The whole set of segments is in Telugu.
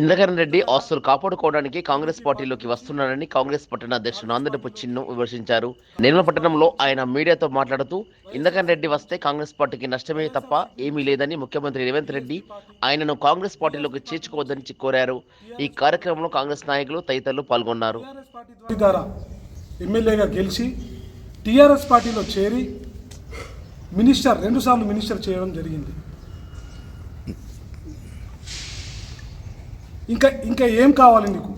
ఇంద్రకరణ్ రెడ్డి ఆస్తులు కాపాడుకోవడానికి కాంగ్రెస్ పార్టీలోకి వస్తున్నారని కాంగ్రెస్ పట్టణ అధ్యక్షుడు నాందరపు చిన్ను విమర్శించారు. నిర్మల పట్టణంలో ఆయన మీడియాతో మాట్లాడుతూ ఇంద్రకరణ్ రెడ్డి వస్తే కాంగ్రెస్ పార్టీకి నష్టమే తప్ప ఏమీ లేదని ముఖ్యమంత్రి రేవంత్ రెడ్డి ఆయనను కాంగ్రెస్ పార్టీలోకి చేర్చుకోవద్దని కోరారు. ఈ కార్యక్రమంలో కాంగ్రెస్ నాయకులు తదితరులు పాల్గొన్నారు. టీఆర్ఎస్ పార్టీ ద్వారా ఎమ్మెల్యేగా గెలిచి టీఆర్ఎస్ పార్టీలో చేరి మినిస్టర్ రెండుసార్లు మినిస్టర్ చేయడం జరిగింది. ఇంకా ఇంకా ఏం కావాలి నీకు?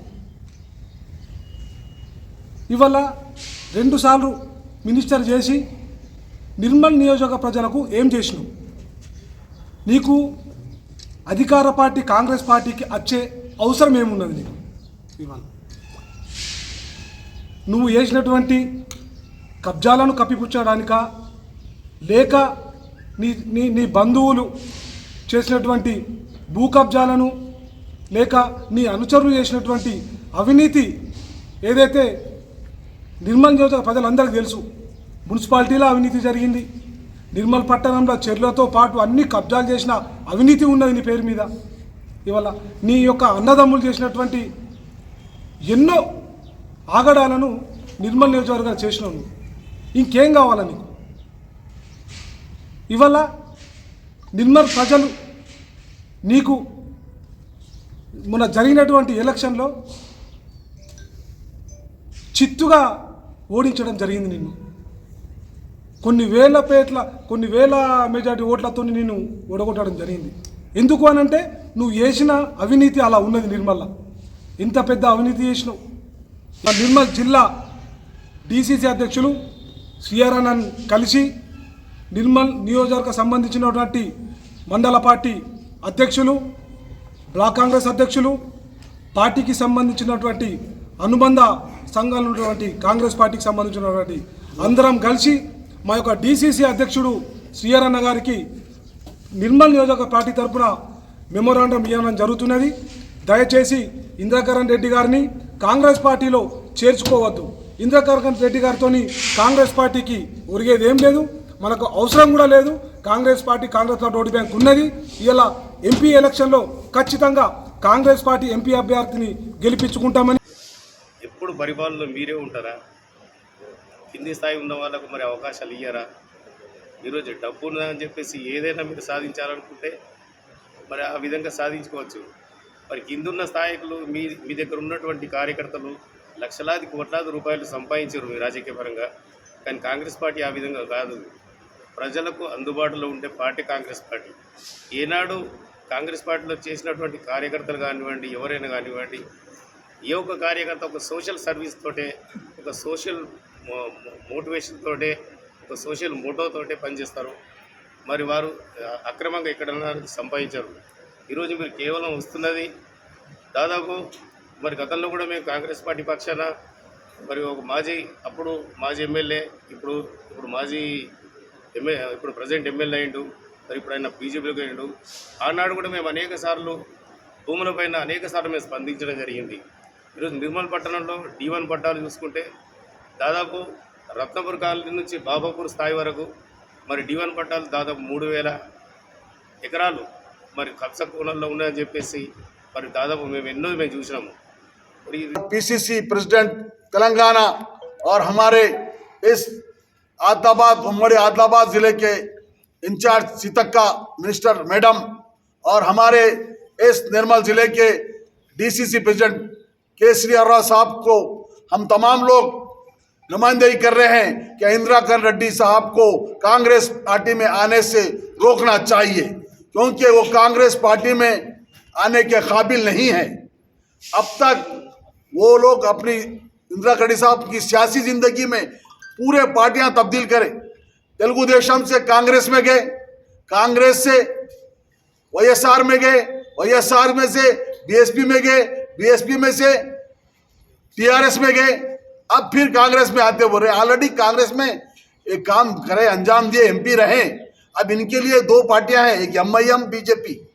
ఇవాళ రెండుసార్లు మినిస్టర్ చేసి నిర్మల్ నియోజక ప్రజలకు ఏం చేసినావు? నీకు అధికార పార్టీ కాంగ్రెస్ పార్టీకి వచ్చే అవసరం ఏమున్నది నీకు? ఇవాళ నువ్వు చేసినటువంటి కబ్జాలను కప్పిపుచ్చడానిక? లేక నీ నీ నీ బంధువులు చేసినటువంటి భూ కబ్జాలను లేక నీ అనుచరులు చేసినటువంటి అవినీతి ఏదైతే నిర్మల్ నియోజక ప్రజలందరికీ తెలుసు మున్సిపాలిటీలో అవినీతి జరిగింది నిర్మల్ పట్టణంలో చెర్లతో పాటు అన్ని కబ్జాలు చేసిన అవినీతి ఉన్నది నీ పేరు మీద. ఇవాళ నీ యొక్క అన్నదమ్ములు చేసినటువంటి ఎన్నో ఆగడాలను నిర్మల్ నియోజకవర్గాలు చేసినావు ఇంకేం కావాలా నీకు? ఇవాళ నిర్మల్ ప్రజలు నీకు మొన్న జరిగినటువంటి ఎలక్షన్లో చిత్తుగా ఓడించడం జరిగింది నిన్ను. కొన్ని వేల పేట్ల కొన్ని వేల మెజార్టీ ఓట్లతో నిన్ను ఓడగొట్టడం జరిగింది. ఎందుకు అనంటే నువ్వు చేసిన అవినీతి అలా ఉన్నది నిర్మల్ల ఇంత పెద్ద అవినీతి చేసినావు. మా నిర్మల్ జిల్లా డీసీసీ అధ్యక్షులు సిఆర్ఎన్ కలిసి నిర్మల్ నియోజకవర్గ సంబంధించినటువంటి మండల పార్టీ అధ్యక్షులు బ్లాక్ కాంగ్రెస్ అధ్యక్షులు పార్టీకి సంబంధించినటువంటి అనుబంధ సంఘాలు ఉన్నటువంటి కాంగ్రెస్ పార్టీకి సంబంధించినటువంటి అందరం కలిసి మా యొక్క డీసీసీ అధ్యక్షుడు శ్రీయరన్న గారికి నిర్మల్ నియోజక పార్టీ తరపున మెమోరాండం ఇవ్వడం జరుగుతున్నది. దయచేసి ఇంద్రకరణ్ రెడ్డి గారిని కాంగ్రెస్ పార్టీలో చేర్చుకోవద్దు. ఇంద్రకరణ్ రెడ్డి గారితో కాంగ్రెస్ పార్టీకి ఒరిగేది ఏం లేదు. మనకు అవసరం కూడా లేదు. Congress party Congress party vote bank ఉన్నది. ఇలా ఎంపీ ఎలక్షన్లో ఖచ్చితంగా కాంగ్రెస్ పార్టీ ఎంపీ అభ్యర్థిని గెలిపించుకుంటామని ఎప్పుడు పరిపాలనలో మీరే ఉంటారా? కింది స్థాయి ఉన్న వాళ్ళకు మరి అవకాశాలు ఇయ్యారా? ఈరోజు డబ్బు ఉన్నదని చెప్పేసి ఏదైనా మీరు సాధించాలనుకుంటే మరి ఆ విధంగా సాధించుకోవచ్చు. మరి కిందున్న స్థాయికులు మీ మీ దగ్గర ఉన్నటువంటి కార్యకర్తలు లక్షలాది కోట్లాది రూపాయలు సంపాదించారు మీ రాజకీయ పరంగా. కానీ కాంగ్రెస్ పార్టీ ఆ విధంగా కాదు. ప్రజలకు అందుబాటులో ఉండే పార్టీ కాంగ్రెస్ పార్టీ. ఏనాడు కాంగ్రెస్ పార్టీలో చేసినటువంటి కార్యకర్తలు కానివ్వండి ఎవరైనా కానివ్వండి ఏ ఒక్క కార్యకర్త ఒక సోషల్ సర్వీస్ తోటే ఒక సోషల్ మోటివేషన్ తోటే ఒక సోషల్ మోటో తోటే పనిచేస్తారు. మరి వారు అక్రమంగా ఎక్కడన్నా సంపాదించారు. ఈరోజు మీరు కేవలం వస్తున్నది దాదాపు మరి గతంలో కూడా మేము కాంగ్రెస్ పార్టీ పక్షాన మరి ఒక మాజీ అప్పుడు మాజీ ఎమ్మెల్యే ఇప్పుడు ఇప్పుడు మాజీ ఎమ్మె ఇప్పుడు ప్రజెంట్ ఎమ్మెల్యే అయిండు మరి ఇప్పుడు ఆయన బీజేపీలోకి అయిండు ఆనాడు కూడా మేము అనేక సార్లు భూములపైన అనేక సార్లు మేము స్పందించడం జరిగింది ఈరోజు నిర్మల్ పట్టణంలో డి వన్ పట్టాలు చూసుకుంటే దాదాపు రత్నపూర్ కాలనీ నుంచి బాబాపూర్ స్థాయి వరకు మరి డి వన్ పట్టాలు దాదాపు మూడు వేల ఎకరాలు మరి కబ్జా కోణంలో ఉన్నాయని చెప్పేసి మరి దాదాపు మేము ఎన్నో మేము చూసినాము మరి ఇది पीसीसी प्रेसिडेंट तेलंगाना और हमारे इस आदिलाबाद उम्मड़ी आदिलाबाद ज़िले के इंचार्ज सीतक्का, मिनिस्टर मैडम और हमारे इस निर्मल ज़िले के डीसीसी प्रेसिडेंट केसरी अर्रा साहब को हम तमाम लोग नुमाइंदगी कर रहे हैं कि इंदिरा करण रेड्डी साहब को कांग्रेस पार्टी में आने से रोकना चाहिए, क्योंकि वो कांग्रेस पार्टी में आने के काबिल नहीं है। अब तक वो लोग अपनी इंदिरा कड़ी साहब की सियासी ज़िंदगी में पूरे पार्टियाँ तब्दील करें। तेलुगु देशम से कांग्रेस में गए। कांग्रेस से वाईएसआर में गए। वाईएसआर में से बीएसपी में गए। बीएसपी में से टीआरएस में गए। अब फिर कांग्रेस में आते बोल रहे। ऑलरेडी कांग्रेस में एक काम करे, अंजाम दिए एमपी रहे। अब इनके लिए दो पार्टियाँ हैं, एक एम आई एम बीजेपी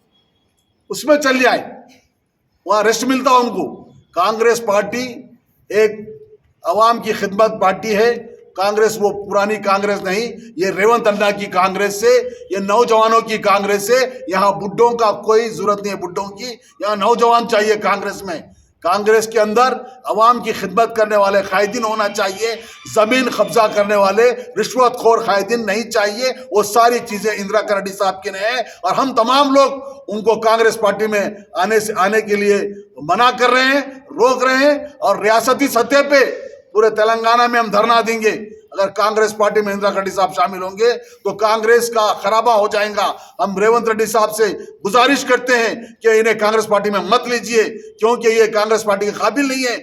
उसमें चल जाए। वहाँ रेस्ट मिलता उनको। कांग्रेस पार्टी एक आवाम की खिदमत पार्टी है। कांग्रेस वो पुरानी कांग्रेस नहीं, ये रेवंत अन्ना की कांग्रेस से, ये नौजवानों की कांग्रेस से, यहाँ बुड्ढों का कोई ज़रूरत नहीं है बुड्ढों की, यहाँ नौजवान चाहिए कांग्रेस में। कांग्रेस के अंदर अवाम की खिदमत करने वाले कायदीन होना चाहिए, ज़मीन कब्जा करने वाले, रिश्वतखोर कायदीन नहीं चाहिए, वो सारी चीज़ें इंदिरा रेड्डी साहब के ने है। और हम तमाम लोग उनको कांग्रेस पार्टी में आने से, आने के लिए मना कर रहे हैं, रोक रहे हैं, और रियासती सतह पे पूरे तेलंगाना में हम धरना देंगे। अगर कांग्रेस पार्टी में इंदिरा रेड्डी साहब शामिल होंगे तो कांग्रेस का खराबा हो जाएगा। हम रेवंत रेड्डी साहब से गुजारिश करते हैं कि इन्हें कांग्रेस पार्टी में मत लीजिए, क्योंकि ये कांग्रेस पार्टी के काबिल नहीं है।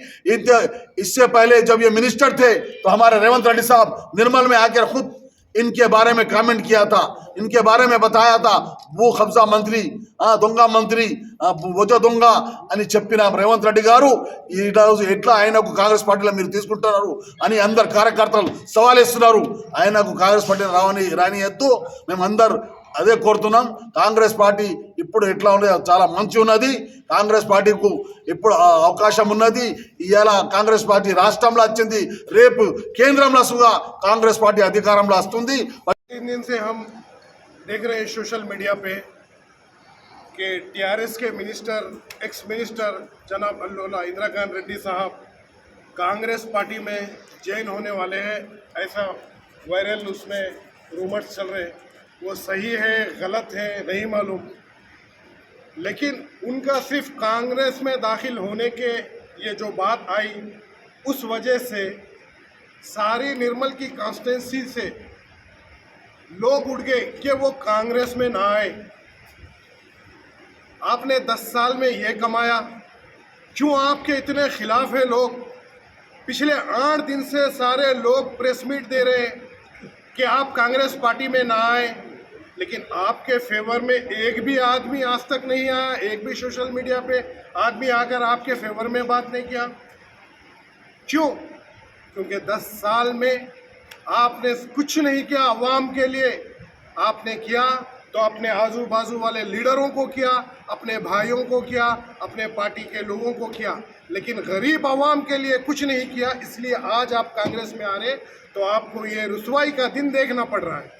इससे पहले जब ये मिनिस्टर थे तो हमारे रेवंत रेड्डी साहब निर्मल में आकर खुद इनके बारे में कमेंट किया था इनके बारे में बताया था భూ కబ్జా మంత్రి ఆ, దొంగ మంత్రి ఆ, భుజ దొంగ అని చెప్పిన రేవంత్ రెడ్డి గారు ఈ రోజు ఎట్లా ఆయనకు కాంగ్రెస్ పార్టీలో మీరు తీసుకుంటున్నారు అని అందరు కార్యకర్తలు సవాలేస్తున్నారు ఆయనకు కాంగ్రెస్ పార్టీ రావని రానియద్దు మేము అందరు అదే కోరుతున్నాం కాంగ్రెస్ పార్టీ ఇప్పుడు ఎట్లా ఉంది చాలా మంచి ఉన్నది కాంగ్రెస్ పార్టీకు ఇప్పుడు ఆ అవకాశం ఉన్నది ఇవాళ కాంగ్రెస్ పార్టీ రాష్ట్రంలో వచ్చింది రేపు కేంద్రంలో సుగా కాంగ్రెస్ పార్టీ అధికారంలో వస్తుంది तीन दिन से हम देख रहे हैं सोशल मीडिया पे कि टीआरएस के मिनिस्टर एक्स मिनिस्टर जनाब अल्लोला इंदिरा खान रेड्डी साहब कांग्रेस पार्टी में जॉइन होने वाले हैं ऐसा वायरल उसमें रूमर्स चल रहे हैं वो सही है, गलत है, नहीं मालूम। लेकिन उनका सिर्फ़ कांग्रेस में दाखिल होने के ये जो बात आई, उस वजह से सारी निर्मल की कॉन्स्टिटेंसी से लोग उठ गए कि वो कांग्रेस में ना आए। आपने दस साल में ये कमाया, क्यों आपके इतने खिलाफ है लोग? पिछले आठ दिन से सारे लोग प्रेस मीट दे रहे हैं कि आप कांग्रेस पार्टी में ना आए। लेकिन आपके फेवर में एक भी आदमी आज तक नहीं आया, एक भी सोशल मीडिया पे आदमी आकर आपके फेवर में बात नहीं किया। क्यों? क्योंकि दस साल में आपने कुछ नहीं किया अवाम के लिए। आपने किया तो अपने आजू बाजू वाले लीडरों को किया, अपने भाइयों को किया, अपने पार्टी के लोगों को किया। लेकिन गरीब आवाम के लिए कुछ नहीं किया, इसलिए आज आप कांग्रेस में आ रहे तो आपको ये रसवाई का दिन देखना पड़ रहा है।